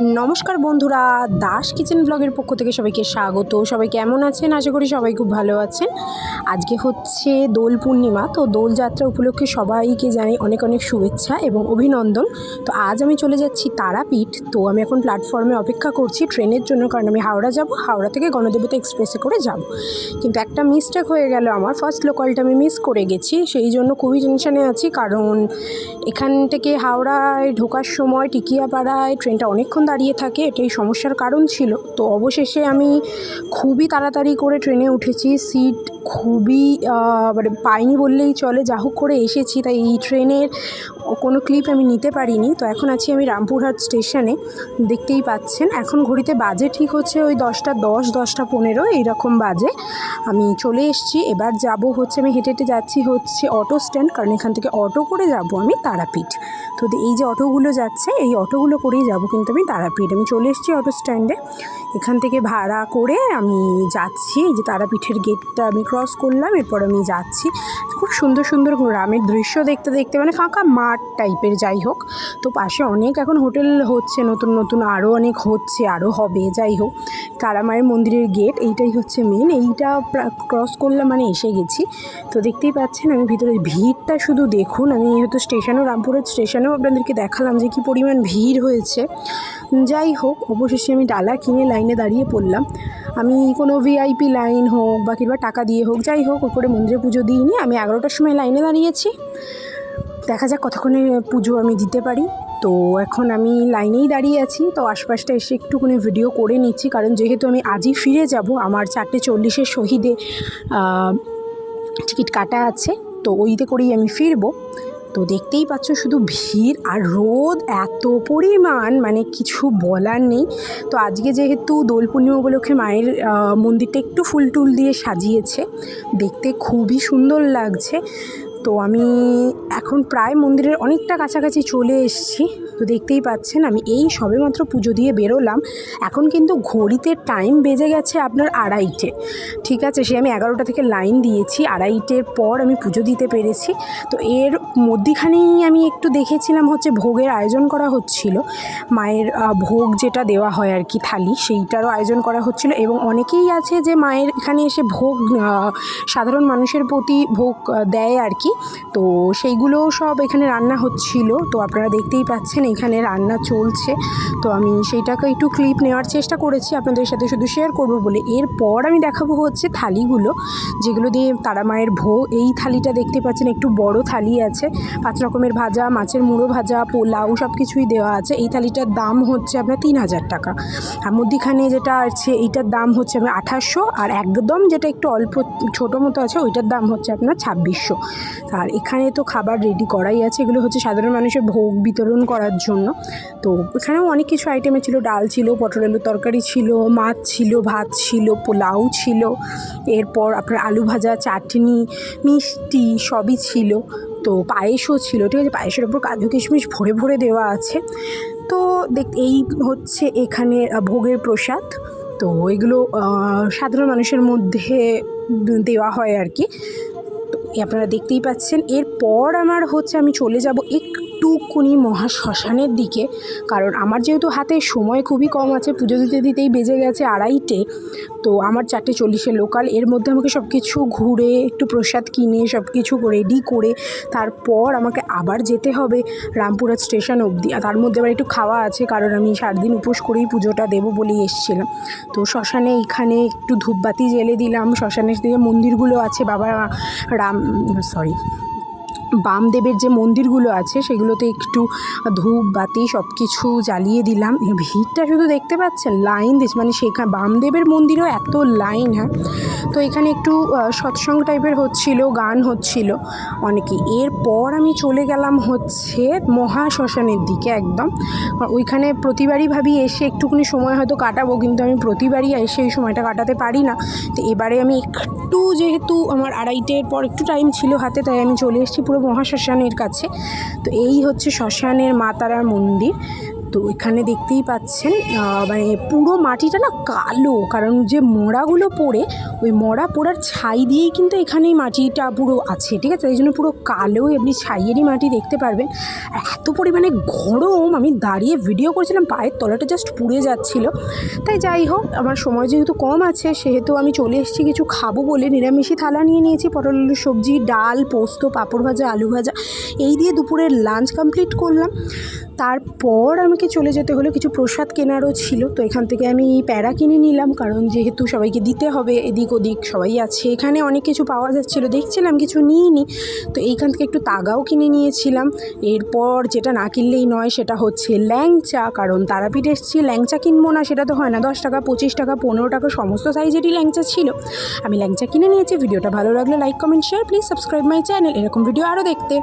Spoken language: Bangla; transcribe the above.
নমস্কার বন্ধুরা, দাস কিচেন ব্লগের পক্ষ থেকে সবাইকে স্বাগত। সবাই কেমন আছেন? আশা করি সবাই খুব ভালো আছেন। আজকে হচ্ছে দোল পূর্ণিমা, তো দোল যাত্রা উপলক্ষে সবাইকে জানাই অনেক অনেক শুভেচ্ছা এবং অভিনন্দন। তো আজ আমি চলে যাচ্ছি তারাপীঠ, তো আমি এখন প্ল্যাটফর্মে অপেক্ষা করছি ট্রেনের জন্য, কারণ আমি হাওড়া যাব। হাওড়া থেকে গণদেবতা এক্সপ্রেসে করে যাব। কিন্তু একটা মিস্টেক হয়ে গেল আমার। ফার্স্ট লোকালটা আমি মিস করে গেছি। সেই জন্য খুবই টেনশানে আছি, কারণ এখান থেকে হাওড়ায় ঢোকার সময়, টিকিয়াপাড়ায় ট্রেনটা অনেকক্ষণ দাঁড়িয়ে থাকে, এটাই সমস্যার কারণ ছিল। তো অবশেষে আমি খুবই তাড়াতাড়ি করে ট্রেনে উঠেছি। সিট খুবই মানে পাইনি বললেই চলে। যা হোক করে এসেছি। তাই এই ট্রেনের কোনো ক্লিপ আমি নিতে পারিনি। তো এখন আছি আমি রামপুরহাট স্টেশনে দেখতেই পাচ্ছেন, এখন ঘড়িতে বাজে ঠিক হচ্ছে ওই দশটা দশ, দশটা পনেরো, এইরকম বাজে। আমি চলে এসেছি, এবার যাব হচ্ছে আমি হেঁটে হেঁটে যাচ্ছি হচ্ছে অটো স্ট্যান্ড কারণ এখান থেকে অটো করে যাব আমি তারাপীঠ। তো এই যে অটোগুলো যাচ্ছে, এই অটোগুলো করেই যাব কিন্তু আমি তারাপীঠ। আমি চলে এসেছি অটো স্ট্যান্ডে এখান থেকে ভাড়া করে আমি যাচ্ছি। এই যে তারাপীঠের গেটটা আমি ক্রস করলাম, এরপর আমি যাচ্ছি। খুব সুন্দর সুন্দর গ্রামের দৃশ্য দেখতে দেখতে মানে ফাঁকা মাঠ টাইপের যাই হোক। তো পাশে অনেক এখন হোটেল হচ্ছে, নতুন নতুন আরও অনেক হচ্ছে আরও হবে, যাই হোক। তারামায়ের মন্দিরের গেট এইটাই হচ্ছে মেন এইটা ক্রস করলাম মানে এসে গেছি। তো দেখতেই পাচ্ছেন, আমি ভিতরে ভিড়টা শুধু দেখুন, আমি হয়তো স্টেশনেও রামপুরের স্টেশনেও আপনাদেরকে দেখালাম যে কী পরিমাণ ভিড় হয়েছে। যাই হোক, অবশেষে আমি ডালা কিনে লাইনে দাঁড়িয়ে পড়লাম। আমি কোনো ভিআইপি লাইন হোক বা কিংবা টাকা দিয়ে হোক, যাই হোক, ওপরে মন্দিরে পুজো দিইনি। আমি এগারোটার সময় লাইনে দাঁড়িয়েছি। দেখা যাক কতক্ষণে পুজো আমি দিতে পারি। তো এখন আমি লাইনেই দাঁড়িয়ে আছি। তো আশপাশটা এসে একটুখানি ভিডিও করে নিচ্ছি। কারণ যেহেতু আমি আজই ফিরে যাব, আমার চারটে চল্লিশের শহীদে টিকিট কাটা আছে। তো ওইতে করেই আমি ফিরবো। তো দেখতেই পাচ্ছ শুধু ভিড় আর রোদ, এত পরিমাণ মানে কিছু বলার নেই। তো আজকে যেহেতু দোল পূর্ণিমা উপলক্ষে মায়ের মন্দিরটা একটু ফুল টুল দিয়ে সাজিয়েছে, দেখতে খুবই সুন্দর লাগছে। তো আমি এখন প্রায় মন্দিরের অনেকটা কাছাকাছি চলে এসেছি। তো দেখতেই পাচ্ছেন, আমি এই সবেমাত্র পুজো দিয়ে বেরোলাম। এখন কিন্তু ঘড়িতে টাইম বেজে গেছে আপনার আড়াইটে। ঠিক আছে, সে আমি এগারোটা থেকে লাইন দিয়েছি। আড়াইটের পর আমি পুজো দিতে পেরেছি। তো এর মধ্যিখানেই আমি একটু দেখেছিলাম হচ্ছে ভোগের আয়োজন করা হচ্ছিল। মায়ের ভোগ যেটা দেওয়া হয় আর কি থালি, সেইটারও আয়োজন করা হচ্ছিল এবং অনেকেই আছে যে মায়ের এখানে এসে ভোগ সাধারণ মানুষের প্রতি ভোগ দেয় আর কি। তো সেইগুলো সব এখানে রান্না হচ্ছিল। তো আপনারা দেখতেই পাচ্ছেন এখানে রান্না চলছে। তো আমি সেইটাকে একটু ক্লিপ নেওয়ার চেষ্টা করেছি। আপনাদের সাথে শুধু শেয়ার করব বলে। এরপর আমি দেখাবো হচ্ছে থালিগুলো, যেগুলো দিয়ে তারা মায়ের ভো এই থালিটা দেখতে পাচ্ছেন একটু বড় থালি আছে। পাঁচ রকমের ভাজা, মাছের মুড়ো ভাজা, পোলাও সব কিছুই দেওয়া আছে। এই থালিটার দাম হচ্ছে আপনার তিন হাজার টাকা। আর মধ্যিখানে যেটা আছে, এইটার দাম হচ্ছে আপনার আঠাশশো। আর একদম যেটা একটু অল্প ছোটো মতো আছে, ওইটার দাম হচ্ছে আপনার ছাব্বিশশো। আর এখানে তো খাবার রেডি করাই আছে। এগুলো হচ্ছে সাধারণ মানুষের ভোগ বিতরণ করার জন্য। তো এখানেও অনেক কিছু আইটেমে ছিল। ডাল ছিল, পটল আলুর তরকারি ছিল, মাছ ছিল, ভাত ছিল, পোলাও ছিল। এরপর আপনার আলু ভাজা, চাটনি, মিষ্টি সবই ছিল। তো পায়েসও ছিল। ঠিক আছে, পায়েসের ওপর কাজু কিশমিশ ভরে ভরে দেওয়া আছে। তো দেখ, এই হচ্ছে এখানে ভোগের প্রসাদ। তো এগুলো সাধারণ মানুষের মধ্যে দেওয়া হয় আর কি। আপনারা দেখতেই পাচ্ছেন। এরপর আমার হচ্ছে আমি চলে যাব একটুকুনি মহা শ্মশানের দিকে। কারণ আমার যেহেতু হাতে সময় খুবই কম আছে, পুজো দিতে দিতেই বেজে গেছে আড়াইটে, তো আমার চারটে চল্লিশের লোকাল। এর মধ্যে আমাকে সব কিছু ঘুরে, একটু প্রসাদ কিনে সব কিছু রেডি করে, তারপর আমাকে আবার যেতে হবে রামপুরহাট স্টেশন অবধি। আর তার মধ্যে আবার একটু খাওয়া আছে, কারণ আমি সাত দিন উপোস করেই পুজোটা দেবো বলেই এসেছিলাম। তো শ্মশানে এখানে একটু ধূপবাতি জ্বেলে দিলাম। শ্মশানের দিকে মন্দিরগুলো আছে, বাবা রাম, সরি বামদেবের যে মন্দিরগুলো আছে, সেগুলোতে একটু ধূপ, বাতি সব কিছু জ্বালিয়ে দিলাম। ভিড়টা শুধু দেখতে পাচ্ছেন? লাইন দিচ্ছে। মানে সেখানে বামদেবের মন্দিরেও এত লাইন হ্যাঁ? তো এখানে একটু সৎসঙ্গ টাইপের হচ্ছিল, গান হচ্ছিল অনেকে। এরপর আমি চলে গেলাম হচ্ছে মহা শ্মশানের দিকে একদম। ওইখানে প্রতিবারই ভাবি এসে একটুখানি সময় হয়তো কাটাবো, কিন্তু আমি প্রতিবারই এসে এই সময়টা কাটাতে পারি না। তো এবারে আমি একটু যেহেতু আমার আড়াইটের পর একটু টাইম ছিল হাতে, তাই আমি চলে এসেছি পুরো মহা শ্মশানের কাছে। তো এই হচ্ছে শ্মশানের মা তারার মন্দির। তো এখানে দেখতেই পাচ্ছেন মানে পুরো মাটিটা না কালো, কারণ যে মরাগুলো পড়ে, ওই মরা পোড়ার ছাই দিয়েই কিন্তু এখানে এই মাটিটা পুরো আছে, ঠিক আছে? এই জন্য পুরো কালো এমনি ছাইয়েরই মাটি দেখতে পারবেন। এত পরিমাণে গরম, আমি দাঁড়িয়ে ভিডিও করছিলাম, পায়ের তলাটা জাস্ট পুড়ে যাচ্ছিল। তাই যাই হোক, আমার সময় যেহেতু কম আছে, সেহেতু আমি চলে এসেছি কিছু খাব বলে। নিরামিষি থালা নিয়ে নিয়েছি, পটল, আলু, সবজি, ডাল, পোস্ত, পাঁপড় ভাজা, আলু ভাজা। এই দিয়ে দুপুরের লাঞ্চ কমপ্লিট করলাম। তারপর আমাকে চলে যেতে হলো। কিছু প্রসাদ কেনারও ছিল, তো এখান থেকে আমি প্যারা কিনে নিলাম, কারণ যেহেতু সবাইকে দিতে হবে, এদিক ওদিক সবাই আছে। এখানে অনেক কিছু পাওয়া যাচ্ছিল, দেখছিলাম কিছু নিইনি, তো এইখান থেকে একটু তাগাও কিনে নিয়েছিলাম। এরপর যেটা না কিনলেই নয়, সেটা হচ্ছে ল্যাংচা, কারণ তারাপীঠ এসেছি ল্যাংচা কিনবো না, সেটা তো হয় না, দশ টাকা, পঁচিশ টাকা, পনেরো টাকা, সমস্ত সাইজেরই ল্যাংচা ছিল। আমি ল্যাংচা কিনে নিয়েছি, ভিডিওটা ভালো লাগলে like, comment share please subscribe my channel এরকম ভিডিও আরও দেখতে।